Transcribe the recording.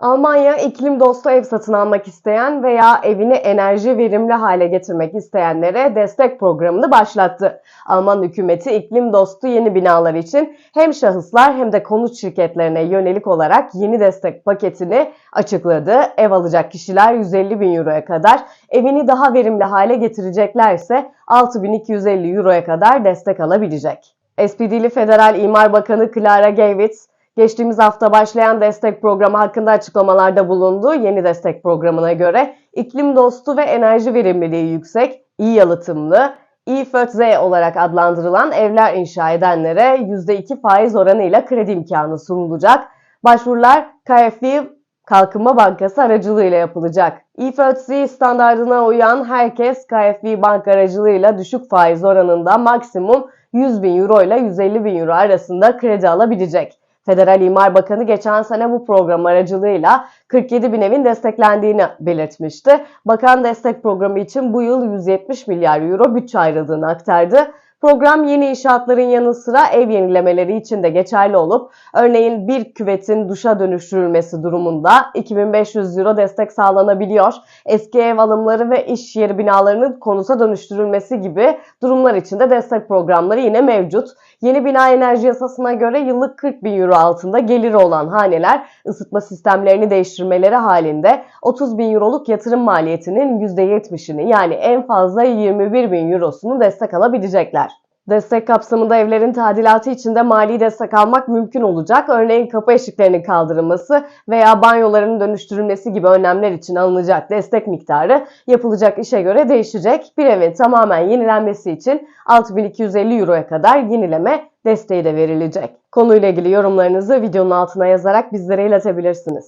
Almanya iklim dostu ev satın almak isteyen veya evini enerji verimli hale getirmek isteyenlere destek programını başlattı. Alman hükümeti iklim dostu yeni binalar için hem şahıslar hem de konut şirketlerine yönelik olarak yeni destek paketini açıkladı. Ev alacak kişiler 150 bin euroya kadar, evini daha verimli hale getireceklerse 6250 euroya kadar destek alabilecek. SPD'li Federal İmar Bakanı Clara Geiwitz, Geçtiğimiz hafta başlayan destek programı hakkında açıklamalarda bulundu. Yeni destek programına göre iklim dostu ve enerji verimliliği yüksek, iyi yalıtımlı, İFÖTZ olarak adlandırılan evler inşa edenlere %2 faiz oranıyla kredi imkanı sunulacak. Başvurular KfW Kalkınma Bankası aracılığıyla yapılacak. İFÖTZ standartına uyan herkes KfW Bank aracılığıyla düşük faiz oranında maksimum 100 bin euro ile 150 bin euro arasında kredi alabilecek. Federal İmar Bakanı geçen sene bu program aracılığıyla 47 bin evin desteklendiğini belirtmişti. Bakan destek programı için bu yıl 170 milyar euro bütçe ayrıldığını aktardı. Program yeni inşaatların yanı sıra ev yenilemeleri için de geçerli olup örneğin bir küvetin duşa dönüştürülmesi durumunda 2500 euro destek sağlanabiliyor. Eski ev alımları ve iş yeri binalarının konuta dönüştürülmesi gibi durumlar için de destek programları yine mevcut. Yeni bina enerji yasasına göre yıllık 40 bin euro altında geliri olan haneler ısıtma sistemlerini değiştirmeleri halinde 30 bin euroluk yatırım maliyetinin %70'ini yani en fazla 21 bin eurosunu destek alabilecekler. Destek kapsamında evlerin tadilatı için de mali destek almak mümkün olacak. Örneğin kapı eşiklerinin kaldırılması veya banyoların dönüştürülmesi gibi önlemler için alınacak destek miktarı yapılacak işe göre değişecek. Bir evin tamamen yenilenmesi için 6250 euroya kadar yenileme desteği de verilecek. Konuyla ilgili yorumlarınızı videonun altına yazarak bizlere iletebilirsiniz.